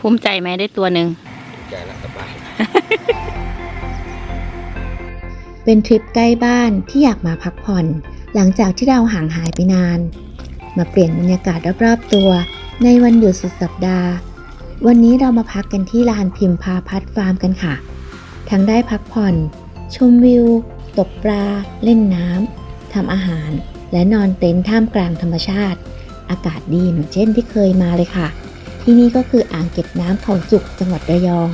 ภูมิใจไหมได้ตัวหนึ่งใจแล้วสบาย เป็นทริปใกล้บ้านที่อยากมาพักผ่อน หลังจากที่เราห่างหายไปนาน มาเปลี่ยนบรรยากาศรอบๆตัว ในวันหยุดสุดสัปดาห์ วันนี้เรามาพักกันที่ลานพิมพาพัฒฟาร์มกันค่ะ ทั้งได้พักผ่อน ชมวิว ตกปลา เล่นน้ำทำอาหาร และนอนเต็นท์ท่ามกลางธรรมชาติ อากาศดีเหมือนเช่นที่เคยมาเลยค่ะ ที่นี่ก็คืออ่างเก็บน้ำเขาจุกจังหวัดระยอง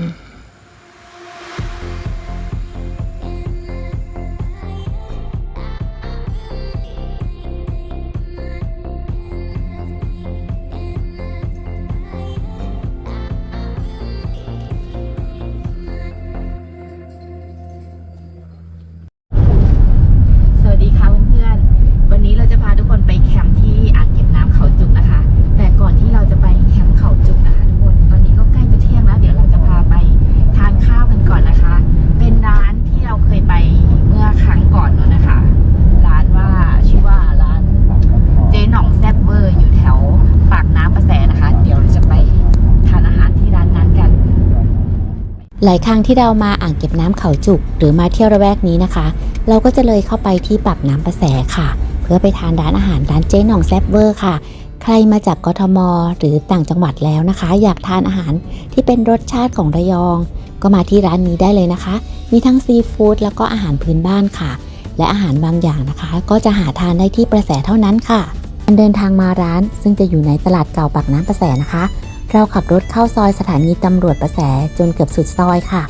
หลายครั้งที่เรามาอ่างเก็บน้ำเขาจุก หรือมาเที่ยวระแวกนี้นะคะ เราก็จะเลยเข้าไปที่ปากน้ำประแสค่ะ เพื่อไปทานร้านอาหารร้านเจ๊หน่องแซบเวอร์ค่ะ ใครมาจากกทม หรือต่างจังหวัดแล้วนะคะ อยากทานอาหารที่เป็นรสชาติของระยอง ก็มาที่ร้านนี้ได้เลยนะคะ มีทั้งซีฟู้ดแล้วก็อาหารพื้นบ้านค่ะ และอาหารบางอย่างนะคะ ก็จะหาทานได้ที่ประแสเท่านั้นค่ะการเดินทางมาร้านซึ่งจะอยู่ในตลาดเก่าปากน้ำประแสนะคะ เราขับรถเข้าซอยสถานีตำรวจประแสจนเกือบสุดซอยค่ะ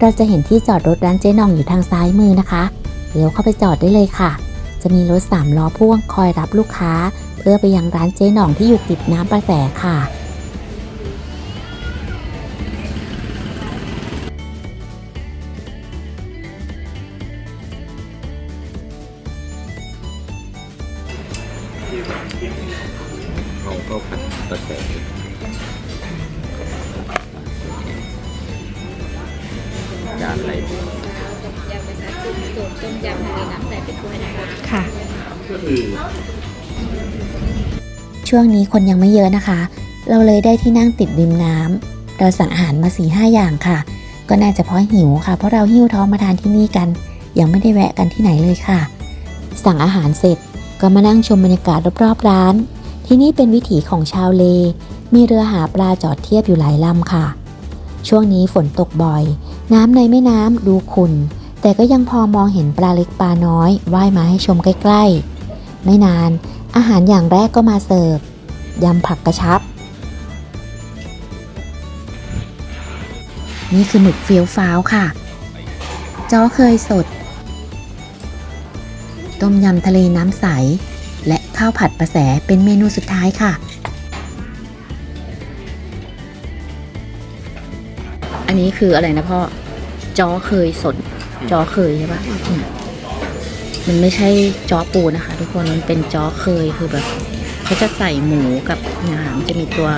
เราจะเห็นที่จอดรถร้านเจ๊นองอยู่ทางซ้ายมือนะคะเดี๋ยวเข้าไปจอดได้เลยค่ะ จะมีรถสามล้อพ่วงคอยรับลูกค้า เพื่อไปยังร้านเจ๊นองที่อยู่ติดน้ำประแสค่ะ คนยังไม่เยอะนะคะ เราเลยได้ที่นั่งติดริมน้ำเราสั่งอาหารมา4ีห้าอย่างค่ะ ก็น่าจะเพราะหิวค่ะ เพราะเราหิ้วท้องมาทานที่นี่กัน ยังไม่ได้แวะกันที่ไหนเลยค่ะ สั่งอาหารเสร็จก็มานั่งชมบรรยากาศรอบๆร้าน ที่นี่เป็นวิถีของชาวเล มีเรือหาปลาจอดเทียบอยู่หลายลำค่ะ ช่วงนี้ฝนตกบ่อย น้ำในแม่น้ำดูขุ่นแต่ก็ยังพอมองเห็นปลาเล็กปลาน้อยว่ายมาให้ชมใกล้ๆ ไม่นาน อาหารอย่างแรกก็มาเสิร์ฟ ยำผักกระชับ นี่คือหมึกเฟี้ยวฟ้าวค่ะ จ้อเคยสด ต้มยำทะเลน้ำใส และข้าวผัดประแสเป็นเมนูสุดท้ายค่ะ อันนี้คืออะไรนะพ่อ จ้อเคยสด จ้อเคยใช่ปะมันไม่ใช่จ้อปูนะคะ ทุกคน มันเป็นจ้อเคยคือแบบ เขาจะใส่หมูกับงามจะมีตัว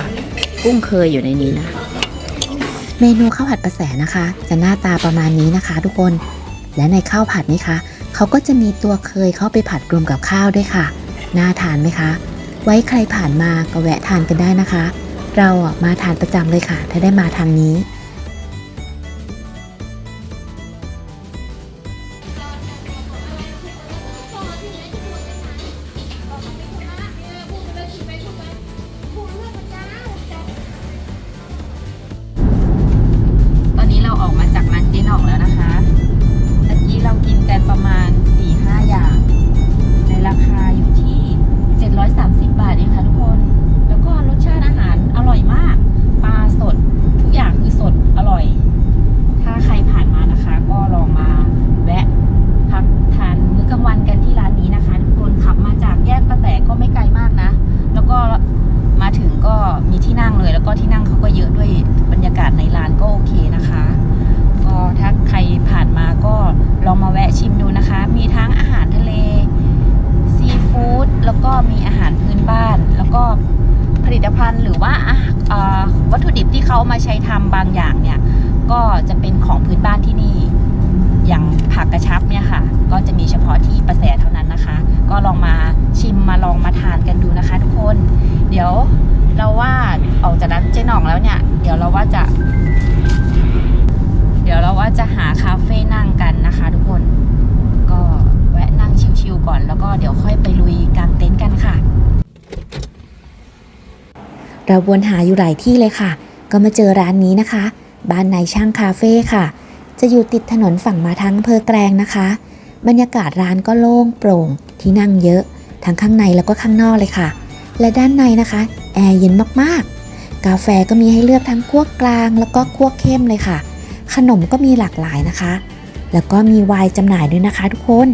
กุ้งเคยอยู่ในนี้นะ เมนูข้าวผัดประแสนะคะ จะหน้าตาประมาณนี้นะคะ ทุกคน และในข้าวผัดนี้คะเขาก็จะมีตัวเคยเข้าไปผัดรวมกับข้าวด้วยค่ะ น่าทานไหมคะ ไว้ใครผ่านมาก็แวะทานกันได้นะคะ เราอะมาทานประจำเลยค่ะ ถ้าได้มาทางนี้ องมาชิมมาลองมาทานกันดูนะคะ ทุกคน เดี๋ยวเราว่าออกจากร้านเจ๊หน่องแล้วเนี่ย เดี๋ยวเราว่าจะ เดี๋ยวเราว่าจะหาคาเฟ่นั่งกันนะคะ ทุกคน ก็แวะนั่งชิวๆก่อน แล้วก็เดี๋ยวค่อยไปลุยกางเต็นท์กันค่ะ เราวนหาอยู่หลายที่เลยค่ะ ก็มาเจอร้านนี้นะคะ บ้านนายช่างคาเฟ่ค่ะ จะอยู่ติดถนนฝั่งมาทางเพอแกลงนะคะ บรรยากาศร้านก็โล่งโปร่งที่นั่งเยอะ ทั้งข้างในแล้วก็ข้างนอกเลยค่ะ และด้านในนะคะ แอร์เย็นมากๆ กาแฟก็มีให้เลือกทั้งคั่วกลางแล้วก็คั่วเข้มเลยค่ะ ขนมก็มีหลากหลายนะคะ แล้วก็มีไวน์จำหน่ายด้วยนะคะทุกคน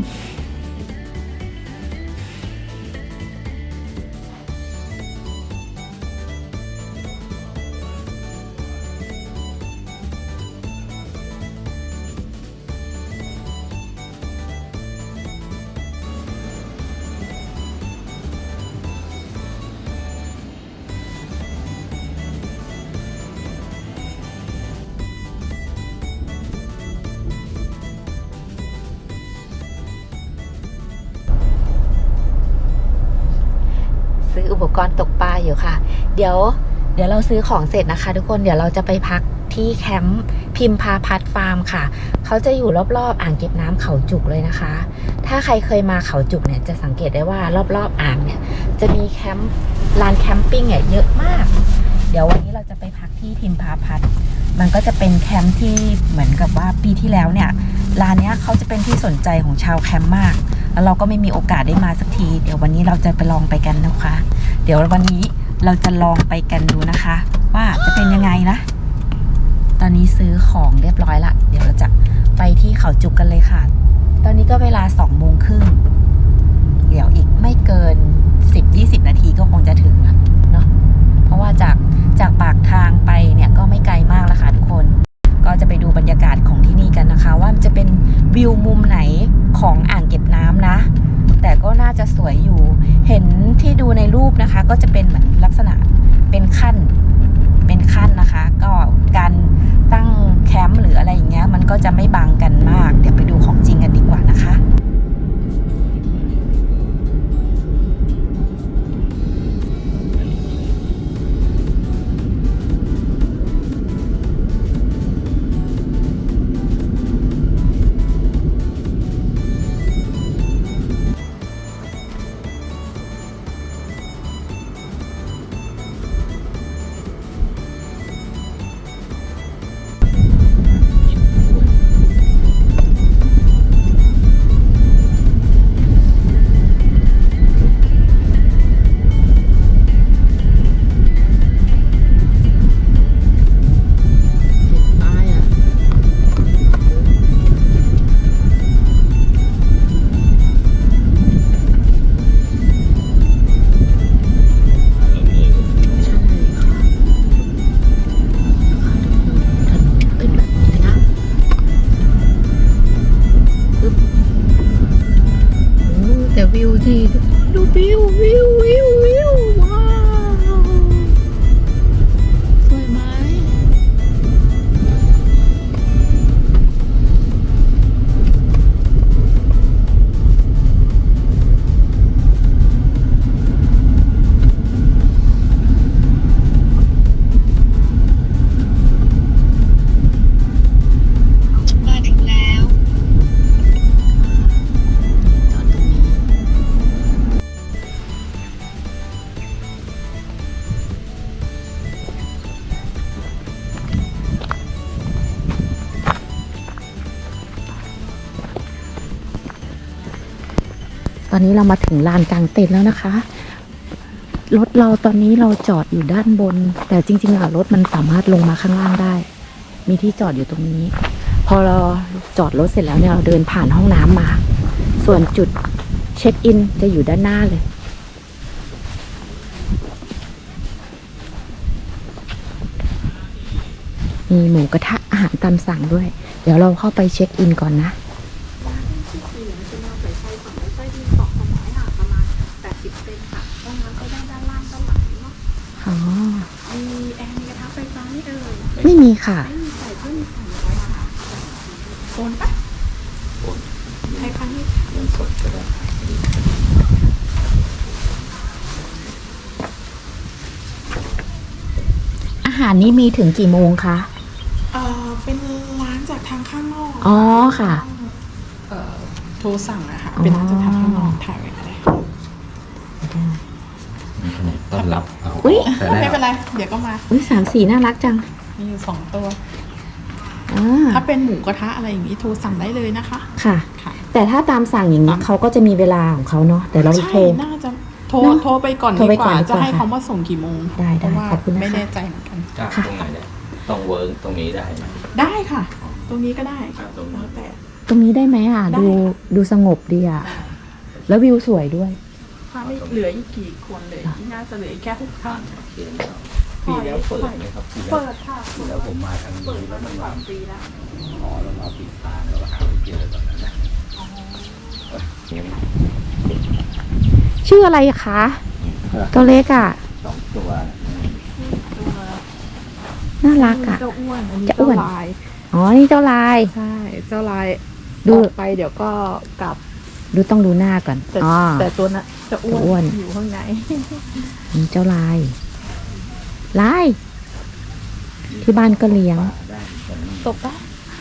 กรณ์ตกปลาอยู่ค่ะ เดี๋ยวเดี๋ยวเราซื้อของเสร็จนะคะ ทุกคนเดี๋ยวเราจะไปพักที่แคมป์พิมพาพัฒฟาร์มค่ะ เขาจะอยู่รอบๆ อ่างเก็บน้ำเขาจุกเลยนะคะ ถ้าใครเคยมาเขาจุกเนี่ยจะสังเกตได้ว่ารอบๆอ่างเนี่ยจะมีแคมป์ลานแคมปิ้งเนี่ยเยอะมาก เดี๋ยววันนี้เราจะไปพักที่พิมพาพัฒมันก็จะเป็นแคมป์ที่เหมือนกับว่าปีที่แล้วเนี่ยลานเนี้ยเขาจะเป็นที่สนใจของชาวแคมป์มาก แล้วเราก็ไม่มีโอกาสได้มาสักที เดี๋ยววันนี้เราจะไปลองไปกันนะคะ ดี๋ยววันนี้เราจะลองไปกันดูนะคะ ว่าจะเป็นยังไงนะ ตอนนี้ซื้อของเรียบร้อยละ เดี๋ยวเราจะไปที่เขาจุกกันเลยค่ะ ตอนนี้ก็เวลาสองโมงครึ่งเดี๋ยวอีกไม่เกิน10-20นาทีก็คงจะถึงนะเนาะเพราะว่าจากจากปากทางไปเนี่ยก็ไม่ไกลมากแล้วค่ะทุกคน ก็จะไปดูบรรยากาศของที่นี่กันนะคะ ว่ามันจะเป็นวิวมุมไหนของอ่างเก็บน้ำนะ แต่ก็น่าจะสวยอยู่ เห็นที่ดูในรูปนะคะ ก็จะเป็นเหมือนลักษณะเป็นขั้น เป็นขั้นนะคะ ก็การตั้งแคมป์หรืออะไรอย่างเงี้ย มันก็จะไม่บังกันมาก เดี๋ยวไปดูของจริง ตอนนี้เรามาถึงลานกลางเต็นท์แล้วนะคะ รถเราตอนนี้เราจอดอยู่ด้านบน แต่จริงๆอะรถมันสามารถลงมาข้างล่างได้ มีที่จอดอยู่ตรงนี้ พอเราจอดรถเสร็จแล้วเนี่ยเราเดินผ่านห้องน้ำมา ส่วนจุดเช็คอินจะอยู่ด้านหน้าเลยมีหมูกระทะอาหารตามสั่งด้วย เดี๋ยวเราเข้าไปเช็คอินก่อนนะ ม่มีค่ะไม่มีใส่เพิ่มมีใส่ร้อยค่ะโอนปะโอนใช้ครั้งนี้เงินสดก็ได้อาหารนี้มีถึงกี่โมงคะ เอ่อเป็นร้านจากทางข้างนอกอ๋อค่ะ เอ่อโทรสั่งอะค่ะเป็นร้านจากทางข้างนอกถ่ายไว้ก็ได้ค่ะมีขนาดต้อนรับเอาอุ๊ยแต่แรไม่กเป็นไร เดี๋ยวก็มาอุ้ยสามสีน่ารักจัง มีอยู่สองตัว อ่าถ้าเป็นหมูกระทะอะไรอย่างนี้โทรสั่งได้เลยนะคะ ค่ะ ค่ะ แต่ถ้าตามสั่งอย่างนี้ตามเขาก็จะมีเวลาของเขาเนาะแต่เราใช่ โทร น่าจะโทรเนอะโทรไปก่อนโทรดีไปกก่อนว่าดีกว่าจะให้ค่ะเขามาส่งกี่โมงได้เพราะว่าขอบคุณนะคะ ไม่แน่ใจเหมือนกัน จากค่ะตรงไหนเนี่ยต้องเวิร์กตรงนี้ได้ไหม ได้ค่ะ ตรงนี้ก็ได้อ่าตรงนี้ แล้วแต่ ตรงนี้ได้ไหมอะ ได้ดูดูสงบดีอะ แล้ววิวสวยด้วย ถ้าไม่เหลืออีกกี่คนเลยน่าจะเหลืออีกแค่หกท่าน โอเคครับ ปีแล้วเปิดไหมครับปีแล้วเปิดค่ะปีแล้วผมมาทางนี้เปิดแล้วมามันสวาองงปีแล้วอ๋อแล้วมาปิดทางแล้วหาไม่เจอตอนนั้นนะเอ้ยงั้นชื่ออะไรคะตัวเล็กอะสองตัวน่ารักอะเจ้าอ้วนอันนี้จะอ้เจ้าวนลายอ๋อนี่เจ้าลาย ใช่ เจ้าลาย ดูออกไปเดี๋ยวก็กลับ ดูต้องดูหน้าก่อนแต่อ๋อแต่ตัวน่ะจะอ้จะอ้ววนนอยู่ข้างในนี่เจ้าลาย ลาย ที่บ้านก็เลี้ยงป่าได้ตรงนี้ตกได้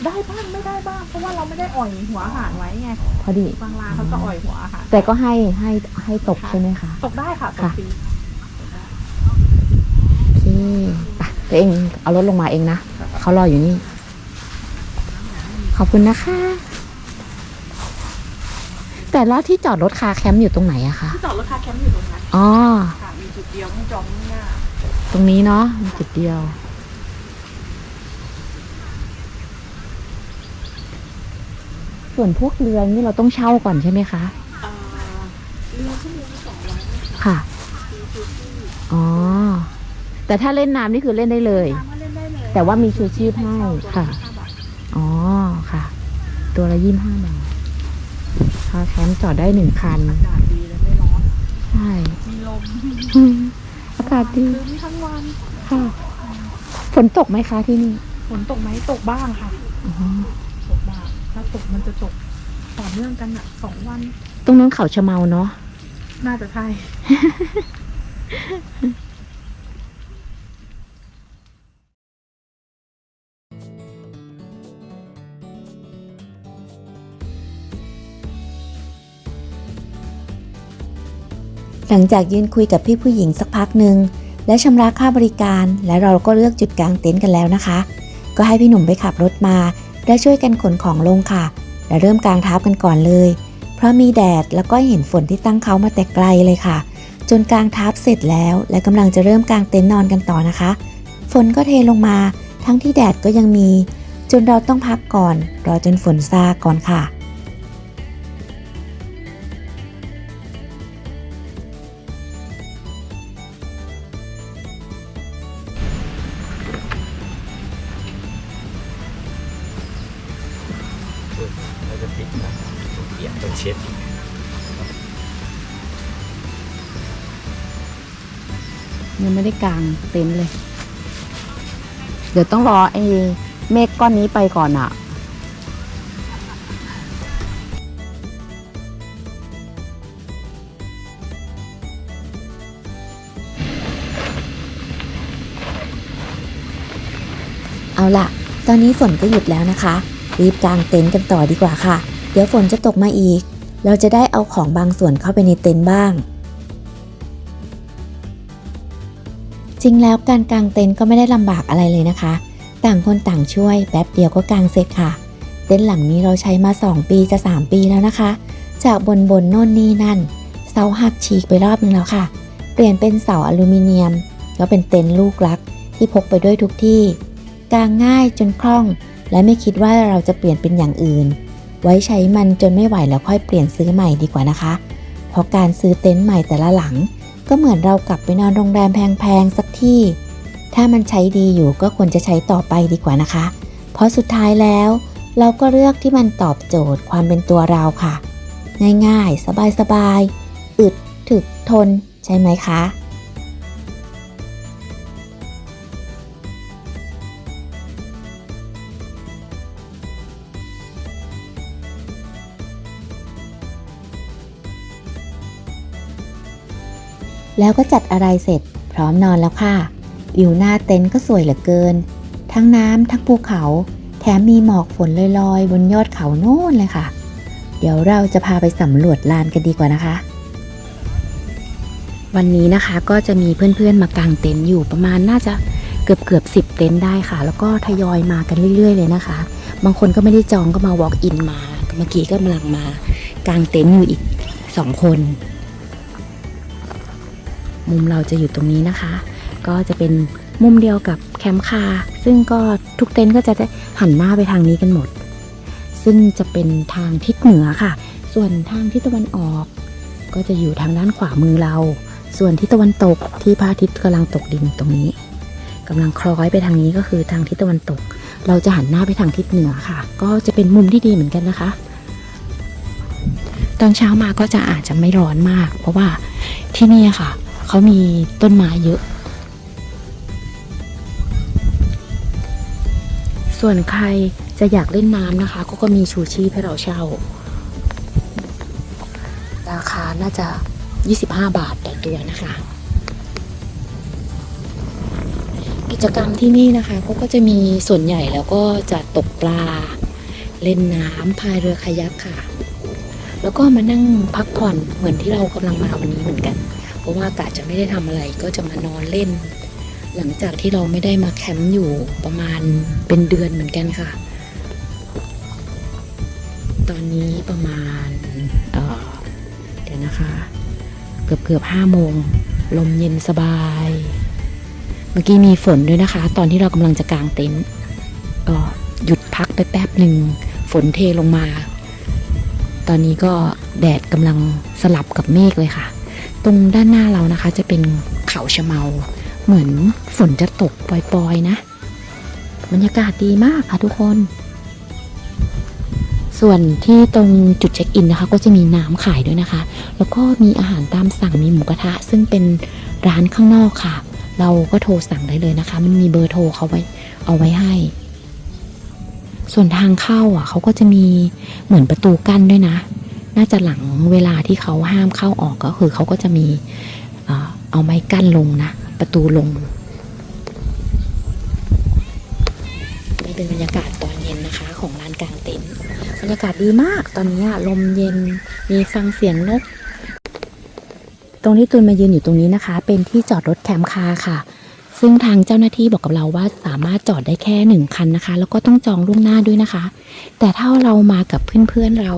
ได้บ้างไม่ได้บ้างเพราะว่าเราไม่ได้อ่อยหัวอาหารไว้ไงพอดี บางร้านเขาจะอ่อยหัวอาหารแต่ก็ให้ให้ให้ตกใช่ไหมคะ ตกได้ค่ะตกค่ะ ฟรีโอเคไปตัวเองเอารถลงมาเองนะ เขารออยู่นี่ ขอบคุณนะคะ แต่แล้วที่จอดรถคาแคมป์อยู่ตรงไหนอะคะ ที่จอดรถคาแคมป์อยู่ตรงนั้นอ๋อ ค่ะมีจุดเดียวที่จองข้างหน้า ตรงนี้เนาะมีจุดเดียว ส่วนพวกเรือนี่เราต้องเช่าก่อนใช่ไหมคะเอ่อเรือชั่วโมงละสองร้อยค่ะมีชูชีพอ๋อ แต่ถ้าเล่นน้ำนี่คือเล่นได้เลย น้ำก็เล่นได้เลยแต่ว่ามีชูชีพให้ค่ะห้าบาทอ๋อค่ะ ตัวละยี่ห้าบาทคาแคมป์จอดได้หนึ่งคัน อากาศดีแล้วไม่ร้อน ใช่ มีลม อืม อากาศดีคืนทั้งวันค่ะ ฝนตกไหมคะที่นี่ ฝนตกไหมตกบ้างค่ะอ๋อตกบ้างถ้าตกมันจะตกต่อเนื่องกันอะสองวัน ตรงนั้นเขาชะเมาเนาะ น่าจะใช่ หลังจากยืนคุยกับพี่ผู้หญิงสักพักหนึ่งและชำระค่าบริการและเราก็เลือกจุดกลางเต็นท์กันแล้วนะคะ ก็ให้พี่หนุ่มไปขับรถมา และช่วยกันขนของลงค่ะ และเริ่มกางทับกันก่อนเลย เพราะมีแดดแล้วก็เห็นฝนที่ตั้งเขามาแต่ไกลเลยค่ะ จนกางทับเสร็จแล้ว และกำลังจะเริ่มกางเต็นท์นอนกันต่อนะคะ ฝนก็เทลงมา ทั้งที่แดดก็ยังมี จนเราต้องพักก่อนรอจนฝนซาก่อนค่ะ ได้กางเต็นท์เลย เดี๋ยวต้องรอไอ้เมฆก้อนนี้ไปก่อนอะเอาล่ะ ตอนนี้ฝนก็หยุดแล้วนะคะ รีบกางเต็นท์กันต่อดีกว่าค่ะ เดี๋ยวฝนจะตกมาอีก เราจะได้เอาของบางส่วนเข้าไปในเต็นท์บ้าง จริงแล้วการกางเต็นท์ก็ไม่ได้ลำบากอะไรเลยนะคะ ต่างคนต่างช่วยแป๊บเดียวก็กางเสร็จค่ะ เต็นท์หลังนี้เราใช้มา 2 ปีจะ 3 ปีแล้วนะคะ จากบนบนโน่นนี่นั่น เสาหักฉีกไปรอบนึงแล้วค่ะ เปลี่ยนเป็นเสาอลูมิเนียมก็เป็นเต็นท์ลูกรัก ที่พกไปด้วยทุกที่ กางง่ายจนคล่อง และไม่คิดว่าเราจะเปลี่ยนเป็นอย่างอื่น ไว้ใช้มันจนไม่ไหวแล้วค่อยเปลี่ยนซื้อใหม่ดีกว่านะคะ เพราะการซื้อเต็นท์ใหม่แต่ละหลัง ก็เหมือนเรากลับไปนอนโรงแรมแพงๆสักที่ ถ้ามันใช้ดีอยู่ก็ควรจะใช้ต่อไปดีกว่านะคะ เพราะสุดท้ายแล้ว เราก็เลือกที่มันตอบโจทย์ความเป็นตัวเราค่ะ ง่ายๆ สบายๆ อึดถึกทนใช่ไหมคะ แล้วก็จัดอะไรเสร็จพร้อมนอนแล้วค่ะ วิวหน้าเต็นท์ก็สวยเหลือเกิน ทั้งน้ำทั้งภูเขา แถมมีหมอกฝนลอยๆ บนยอดเขาโน่นเลยค่ะ เดี๋ยวเราจะพาไปสำรวจลานกันดีกว่านะคะ วันนี้นะคะก็จะมีเพื่อนๆมากางเต็นท์อยู่ประมาณน่าจะเกือบเกือบสิบเต็นท์ได้ค่ะ แล้วก็ทยอยมากันเรื่อย ๆ เลยนะคะ บางคนก็ไม่ได้จองก็มา walk in มา เมื่อกี้ก็กำลังมากางเต็นท์อยู่อีกสองคน มุมเราจะอยู่ตรงนี้นะคะ ก็จะเป็นมุมเดียวกับแคมป์คาซึ่งก็ทุกเต็นท์ก็จะได้หันหน้าไปทางนี้กันหมด ซึ่งจะเป็นทางทิศเหนือค่ะ ส่วนทางทิศตะวันออก ก็จะอยู่ทางด้านขวามือเรา ส่วนทิศตะวันตกที่พระอาทิตย์กำลังตกดินตรงนี้กำลังคล้อยไปทางนี้ก็คือทางทิศตะวันตก เราจะหันหน้าไปทางทิศเหนือค่ะ ก็จะเป็นมุมที่ดีเหมือนกันนะคะ ตอนเช้ามาก็จะอาจจะไม่ร้อนมาก เพราะว่าที่นี่ค่ะ เขามีต้นไม้เยอะ ส่วนใครจะอยากเล่นน้ำนะคะ ก็ก็มีชูชีพให้เราเช่า ราคาน่าจะ 25 บาทต่อตัวนะคะ กิจกรรมที่นี่นะคะเขาก็จะมีส่วนใหญ่แล้วก็จะตกปลา เล่นน้ำพายเรือคายักค่ะแล้วก็มานั่งพักผ่อนเหมือนที่เรากำลังมาวันนี้เหมือนกัน ราะว่ากะจะไม่ได้ทำอะไรก็จะมานอนเล่น หลังจากที่เราไม่ได้มาแคมป์อยู่ประมาณเป็นเดือนเหมือนกันค่ะ ตอนนี้ประมาณเเดี๋ยวนะคะ เกือบเกือบห้าโมง ลมเย็นสบาย เมื่อกี้มีฝนด้วยนะคะ ตอนที่เรากำลังจะกางเต็นท์ก็หยุดพักไปแป๊บหนึ่งฝนเทลงมา ตอนนี้ก็แดดกำลังสลับกับเมฆเลยค่ะ ตรงด้านหน้าเรานะคะจะเป็นเขาชะเมา เหมือนฝนจะตกปล่อยๆนะ บรรยากาศดีมากค่ะทุกคน ส่วนที่ตรงจุดเช็คอินนะคะ ก็จะมีน้ำขายด้วยนะคะ แล้วก็มีอาหารตามสั่งมีหมูกระทะ ซึ่งเป็นร้านข้างนอกค่ะ เราก็โทรสั่งได้เลยนะคะ มันมีเบอร์โทรเขาไว้เอาไว้ให้ ส่วนทางเข้าอะเขาก็จะมีเหมือนประตูกั้นด้วยนะ น่าจะหลังเวลาที่เขาห้ามเข้าออกก็คือเขาก็จะมีเอาไม้กั้นลงนะ ประตูลงนี่เป็นบรรยากาศตอนเย็นนะคะ ของลานกลางเต็นท์บรรยากาศดีมากตอนนี้ลมเย็นมีฟังเสียงนก ตรงที่ตูนมายืนอยู่ตรงนี้นะคะ เป็นที่จอดรถแคมป์คาร์ค่ะ ซึ่งทางเจ้าหน้าที่บอกกับเราว่าสามารถจอดได้แค่หนึ่งคันนะคะ แล้วก็ต้องจองล่วงหน้าด้วยนะคะ แต่ถ้าเรามากับเพื่อนๆเรา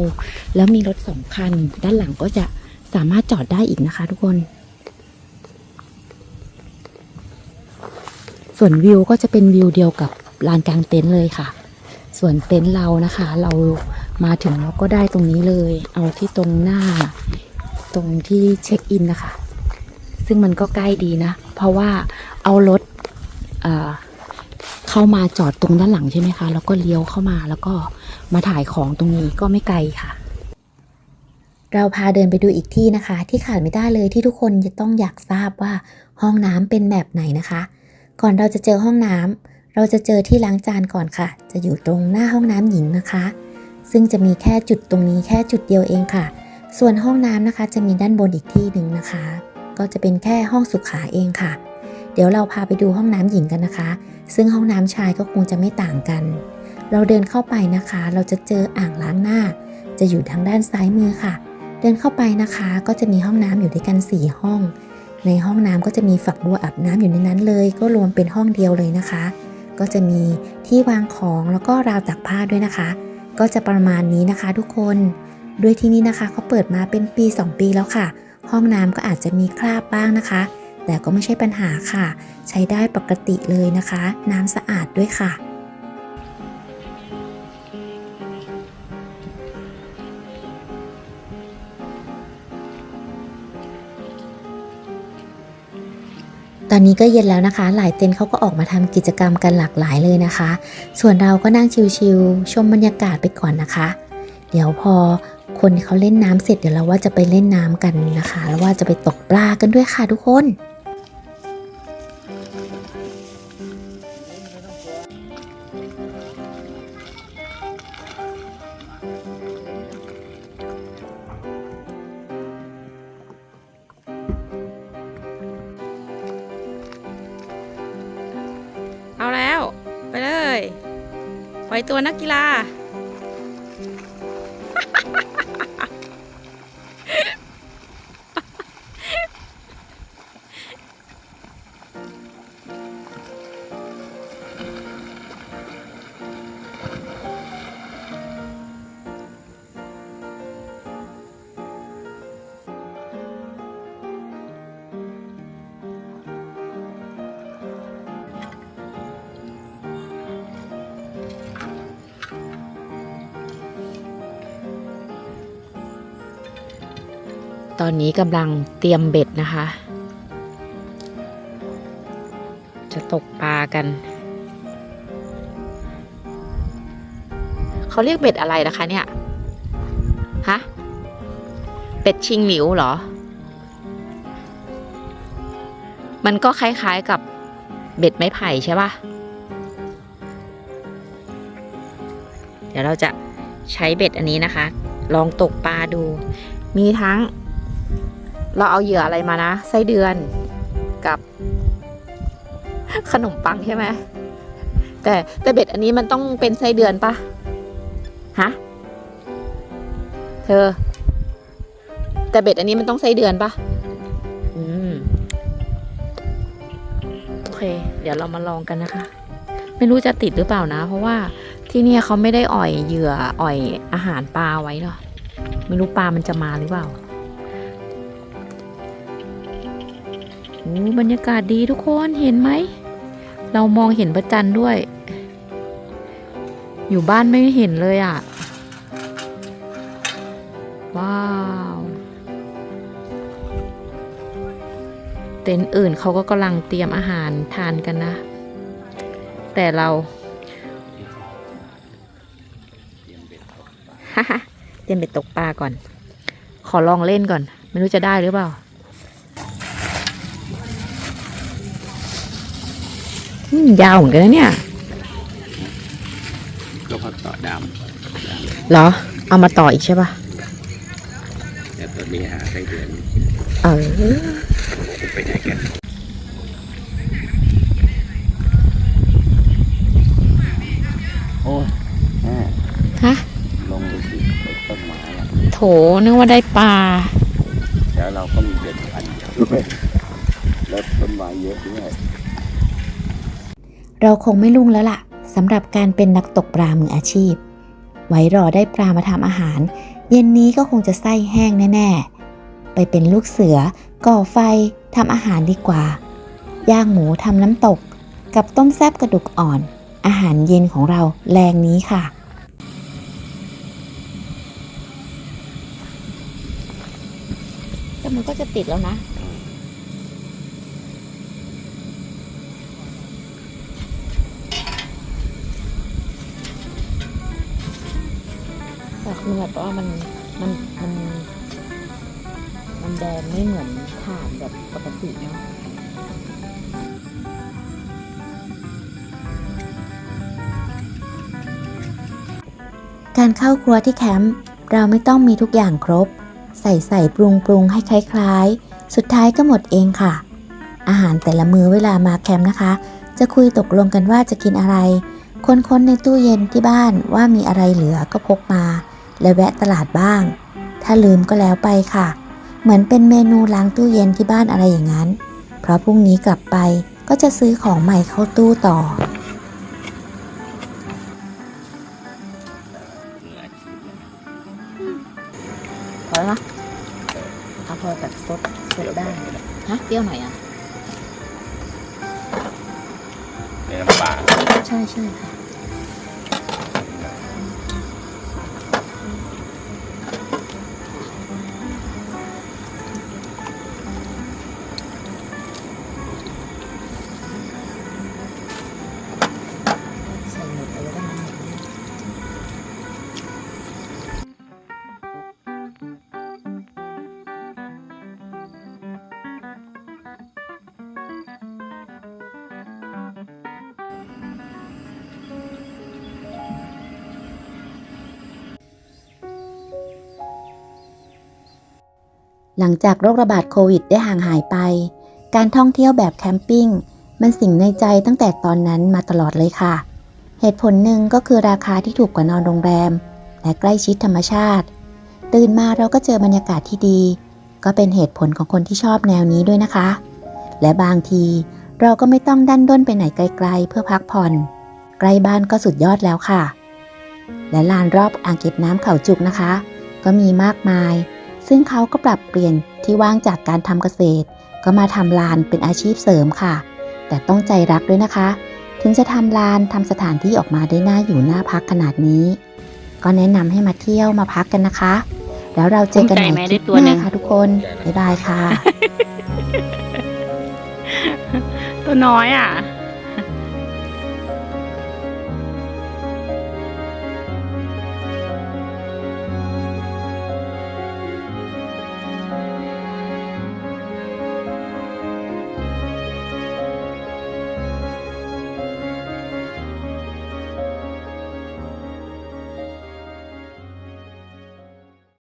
แล้วมีรถสองคัน ด้านหลังก็จะสามารถจอดได้อีกนะคะ ทุกคน ส่วนวิวก็จะเป็นวิวเดียวกับลานกลางเต็นท์เลยค่ะ ส่วนเต็นท์เรานะคะ เรามาถึงเราก็ได้ตรงนี้เลย เอาที่ตรงหน้า ตรงที่เช็คอินนะคะ ซึ่งมันก็ใกล้ดีนะ เพราะว่า เอารถเเข้ามาจอดตรงด้านหลังใช่ไหมคะ แล้วก็เลี้ยวเข้ามาแล้วก็มาถ่ายของตรงนี้ก็ไม่ไกลค่ะ เราพาเดินไปดูอีกที่นะคะ ที่ขาดไม่ได้เลยที่ทุกคนจะต้องอยากทราบว่าห้องน้ำเป็นแบบไหนนะคะ ก่อนเราจะเจอห้องน้ำเราจะเจอที่ล้างจานก่อนค่ะ จะอยู่ตรงหน้าห้องน้ำหญิงนะคะ ซึ่งจะมีแค่จุดตรงนี้แค่จุดเดียวเองค่ะ ส่วนห้องน้ำนะคะ จะมีด้านบนอีกที่หนึ่งนะคะ ก็จะเป็นแค่ห้องสุขาเองค่ะ เดี๋ยวเราพาไปดูห้องน้ำหญิงกันนะคะ ซึ่งห้องน้ำชายก็คงจะไม่ต่างกัน เราเดินเข้าไปนะคะ เราจะเจออ่างล้างหน้า จะอยู่ทางด้านซ้ายมือค่ะ เดินเข้าไปนะคะ ก็จะมีห้องน้ำอยู่ด้วยกัน 4 ห้อง ในห้องน้ำก็จะมีฝักบัวอาบน้ำอยู่ในนั้นเลย ก็รวมเป็นห้องเดียวเลยนะคะ ก็จะมีที่วางของแล้วก็ราวตักผ้าด้วยนะคะ ก็จะประมาณนี้นะคะ ทุกคนด้วยที่นี่นะคะเขาเปิดมาเป็นปี 2 ปีแล้วค่ะ ห้องน้ำก็อาจจะมีคราบบ้างนะคะ แต่ก็ไม่ใช่ปัญหาค่ะ ใช้ได้ปกติเลยนะคะ น้ำสะอาดด้วยค่ะตอนนี้ก็เย็นแล้วนะคะ หลายเต็นท์เขาก็ออกมาทำกิจกรรมกันหลากหลายเลยนะคะ ส่วนเราก็นั่งชิลๆชมบรรยากาศไปก่อนนะคะ เดี๋ยวพอคนเขาเล่นน้ำเสร็จเดี๋ยวเราว่าจะไปเล่นน้ำกันนะคะ แล้วว่าจะไปตกปลากันด้วยค่ะทุกคน ตอนนี้กำลังเตรียมเบ็ดนะคะ จะตกปลากัน เขาเรียกเบ็ดอะไรนะคะเนี่ย ฮะ เป็ดชิงหลิวเหรอ มันก็คล้ายๆกับเบ็ดไม้ไผ่ใช่ปะเดี๋ยวเราจะใช้เบ็ดอันนี้นะคะ ลองตกปลาดู มีทั้ง เราเอาเหยื่ออะไรมานะไส้เดือนกับ ขนมปังใช่ไหมแต่แต่เบ็ดอันนี้มันต้องเป็นไส้เดือนปะฮะเธอ แต่เบ็ดอันนี้มันต้องไส้เดือนปะอืมโอเค เดี๋ยวเรามาลองกันนะคะ ไม่รู้จะติดหรือเปล่านะ เพราะว่าที่นี่เขาไม่ได้อ่อยเหยื่ออ่อยอาหารปลาไว้หรอไม่รู้ปลามันจะมาหรือเปล่า โอ้บรรยากาศดีทุกคนเห็นไหม เรามองเห็นพระจันทร์ด้วย อยู่บ้านไม่เห็นเลยอะ ว้าว เต็นท์อื่นเขาก็กำลังเตรียมอาหารทานกันนะ แต่เราเตรียมเบ็ดตกปลาฮ่าเตรียมเบ็ดตกปลาก่อน ขอลองเล่นก่อน ไม่รู้จะได้หรือเปล่าอืม ยาวเหมือนกันนะเนี่ย ก็พอต่อดเหรอ เอามาต่ออีกใช่ปะำแต่ตอนนี้หาไส้เดือนเออ ไปไหนกันโอ้ยแม่ฮะ ลงไปสิไปต้นไม้อะโถนึกว่าได้ปลา แล้วเราก็มีเบ็ดอันเดียวด้วยแล้วต้นไม้เยอะด้วย เราคงไม่ลุ่งแล้วล่ะสำหรับการเป็นนักตกปลามืออาชีพ ไว้รอได้ปลามาทำอาหาร เย็นนี้ก็คงจะไส้แห้งแน่ ๆ ไปเป็นลูกเสือ ก่อไฟทำอาหารดีกว่า ย่างหมูทำน้ำตก กับต้มแซบกระดูกอ่อน อาหารเย็นของเราแรงนี้ค่ะแต่มันก็จะติดแล้วนะ คือแบบว่ามันมันมันมันแดงไม่เหมือนถ่านแบบปกติเนาะการเข้าครัวที่แคมป์เราไม่ต้องมีทุกอย่างครบ ใส่ใส่ปรุงปรุงให้คล้ายๆ สุดท้ายก็หมดเองค่ะ อาหารแต่ละมื้อเวลามาแคมป์นะคะ จะคุยตกลงกันว่าจะกินอะไรค้นๆในตู้เย็นที่บ้านว่ามีอะไรเหลือก็พกมา และแวะตลาดบ้าง ถ้าลืมก็แล้วไปค่ะ เหมือนเป็นเมนูล้างตู้เย็นที่บ้านอะไรอย่างนั้น เพราะพรุ่งนี้กลับไปก็จะซื้อของใหม่เข้าตู้ต่อมืออาชีพเลยพอแล้วเนอะเอาพอแบบสดสดได้ฮะเปรี้ยวหน่อยอะในน้ำปลาใช่ใช่ค่ะ หลังจากโรคระบาดโควิดได้ห่างหายไป การท่องเที่ยวแบบแคมปิ้งมันสิ่งในใจตั้งแต่ตอนนั้นมาตลอดเลยค่ะ เหตุผลหนึ่งก็คือราคาที่ถูกกว่านอนโรงแรม และใกล้ชิดธรรมชาติ ตื่นมาเราก็เจอบรรยากาศที่ดี ก็เป็นเหตุผลของคนที่ชอบแนวนี้ด้วยนะคะ และบางทีเราก็ไม่ต้องดันด้นไปไหนไกล ๆ เพื่อพักผ่อน ใกล้บ้านก็สุดยอดแล้วค่ะ และลานรอบอ่างเก็บน้ำเขาจุกนะคะ ก็มีมากมาย ซึ่งเขาก็ปรับเปลี่ยนที่ว่างจากการทำเกษตร ก็มาทำลานเป็นอาชีพเสริมค่ะ แต่ต้องใจรักด้วยนะคะ ถึงจะทำลานทำสถานที่ออกมาได้น่าอยู่น่าพักขนาดนี้ ก็แนะนำให้มาเที่ยวมาพักกันนะคะ แล้วเราเจอกันใหม่ภูมิใจไหมคลิปได้ตัวหหนึ่น้างค่ะทุกคน บ๊ายบายค่ะ ตัวน้อยอะ